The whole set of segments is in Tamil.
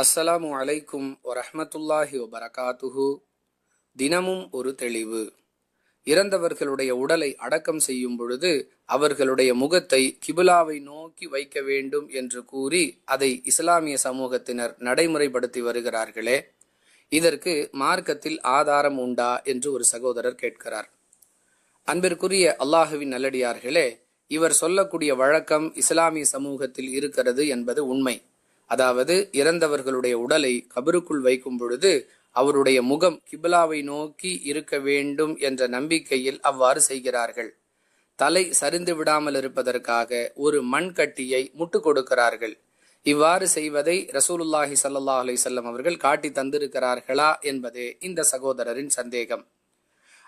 அஸ்ஸலாமு அலைக்கும் வரஹமத்துல்லாஹி வபரகாத்துஹு. தினமும் ஒரு தெளிவு. இறந்தவர்களுடைய உடலை அடக்கம் செய்யும் பொழுது அவர்களுடைய முகத்தை கிபுலாவை நோக்கி வைக்க வேண்டும் என்று கூறி அதை இஸ்லாமிய சமூகத்தினர் நடைமுறைப்படுத்தி வருகிறார்களே. இதற்கு மார்க்கத்தில் ஆதாரம் உண்டா என்று ஒரு சகோதரர் கேட்கிறார். அன்பிற்குரிய அல்லாஹுவின் நல்லடியார்களே இவர் சொல்லக்கூடிய வழக்கம் இஸ்லாமிய சமூகத்தில் இருக்கிறது என்பது உண்மை. அதாவது இறந்தவர்களுடைய உடலை கபருக்குள் வைக்கும் பொழுது அவருடைய முகம் கிபிலாவை நோக்கி இருக்க வேண்டும் என்ற நம்பிக்கையில் அவ்வாறு செய்கிறார்கள். தலை சரிந்து விடாமல் இருப்பதற்காக ஒரு மண் கட்டியை முட்டு கொடுக்கிறார்கள். இவ்வாறு செய்வதை ரசூலுல்லாஹி சல்லா அலிசல்லம் அவர்கள் காட்டி தந்திருக்கிறார்களா என்பதே இந்த சகோதரரின் சந்தேகம்.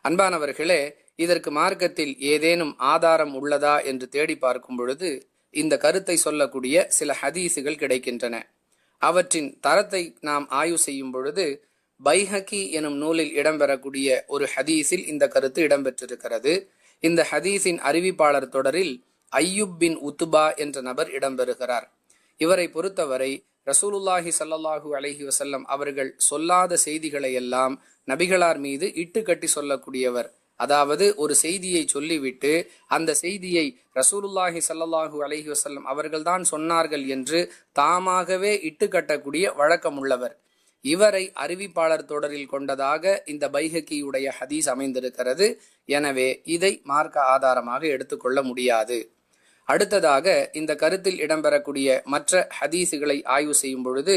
அன்பானவர்களே இதற்கு மார்க்கத்தில் ஏதேனும் ஆதாரம் உள்ளதா என்று தேடி பார்க்கும் பொழுது இந்த கருத்தை சொல்லக்கூடிய சில ஹதீஸுகள் கிடைக்கின்றன. அவற்றின் தரத்தை நாம் ஆய்வு செய்யும் பொழுது பைஹக்கி எனும் நூலில் இடம்பெறக்கூடிய ஒரு ஹதீஸில் இந்த கருத்து இடம்பெற்றிருக்கிறது. இந்த ஹதீஸின் அறிவிப்பாளர் தொடரில் ஐயுப் பின் உத்துபா என்ற நபர் இடம்பெறுகிறார். இவரை பொறுத்தவரை ரசூலுல்லாஹி சல்லாஹூ அலஹி வசல்லம் அவர்கள் சொல்லாத செய்திகளை எல்லாம் நபிகளார் மீது இட்டு கட்டி சொல்லக்கூடியவர். அதாவது ஒரு செய்தியை சொல்லிவிட்டு அந்த செய்தியை ரசூலுல்லாஹி சல்லாஹூ அலஹி வசல்லம் அவர்கள்தான் சொன்னார்கள் என்று தாமாகவே இட்டுக்கட்டக்கூடிய வழக்கம் உள்ளவர். இவரை அறிவிப்பாளர் தொடரில் கொண்டதாக இந்த பைஹக்கியுடைய ஹதீஸ் அமைந்திருக்கிறது. எனவே இதை மார்க்க ஆதாரமாக எடுத்துக்கொள்ள முடியாது. அடுத்ததாக இந்த கருத்தில் இடம்பெறக்கூடிய மற்ற ஹதீஸுகளை ஆய்வு செய்யும் பொழுது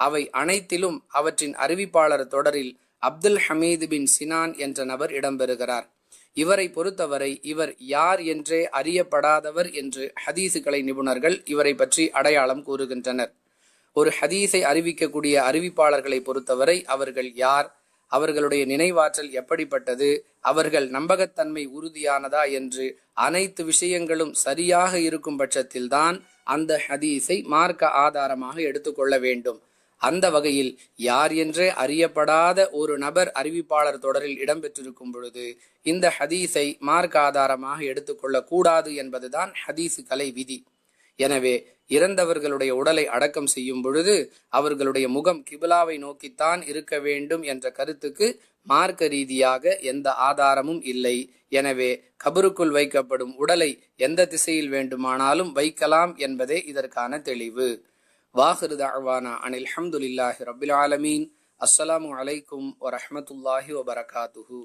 அவை அனைத்திலும் அவற்றின் அறிவிப்பாளர் தொடரில் அப்துல் ஹமீது பின் சினான் என்ற நபர் இடம்பெறுகிறார். இவரை பொறுத்தவரை இவர் யார் என்றே அறியப்படாதவர் என்று ஹதீஸுகளை நிபுணர்கள் இவரை பற்றி அடையாளம் கூறுகின்றனர். ஒரு ஹதீஸை அறிவிக்கக்கூடிய அறிவிப்பாளர்களை பொறுத்தவரை அவர்கள் யார்? அவர்களுடைய நினைவாற்றல் எப்படிப்பட்டது? அவர்கள் நம்பகத்தன்மை உறுதியானதா என்று அனைத்து விஷயங்களும் சரியாக இருக்கும் பட்சத்தில்தான் அந்த ஹதீஸை மார்க்க ஆதாரமாக எடுத்துக்கொள்ள வேண்டும். அந்த வகையில் யார் என்றே அறியப்படாத ஒரு நபர் அறிவிப்பாளர் தொடரில் இடம்பெற்றிருக்கும் பொழுது இந்த ஹதீஸை மார்க் ஆதாரமாக எடுத்துக்கொள்ள கூடாது என்பதுதான் ஹதீஸு கலை விதி. எனவே இறந்தவர்களுடைய உடலை அடக்கம் செய்யும் பொழுது அவர்களுடைய முகம் கிபிலாவை நோக்கித்தான் இருக்க வேண்டும் என்ற கருத்துக்கு மார்க்க ரீதியாக எந்த ஆதாரமும் இல்லை. எனவே கபருக்குள் வைக்கப்படும் உடலை எந்த திசையில் வேண்டுமானாலும் வைக்கலாம் என்பதே இதற்கான தெளிவு. வாஹிரு தாழ்வானா அனில் அஹமதுல்லாஹி ரபில் ஆலமீன் அஸ்ஸலாமு அலைக்கும் வரஹமத்துல்லாஹி வபரகாத்துஹூ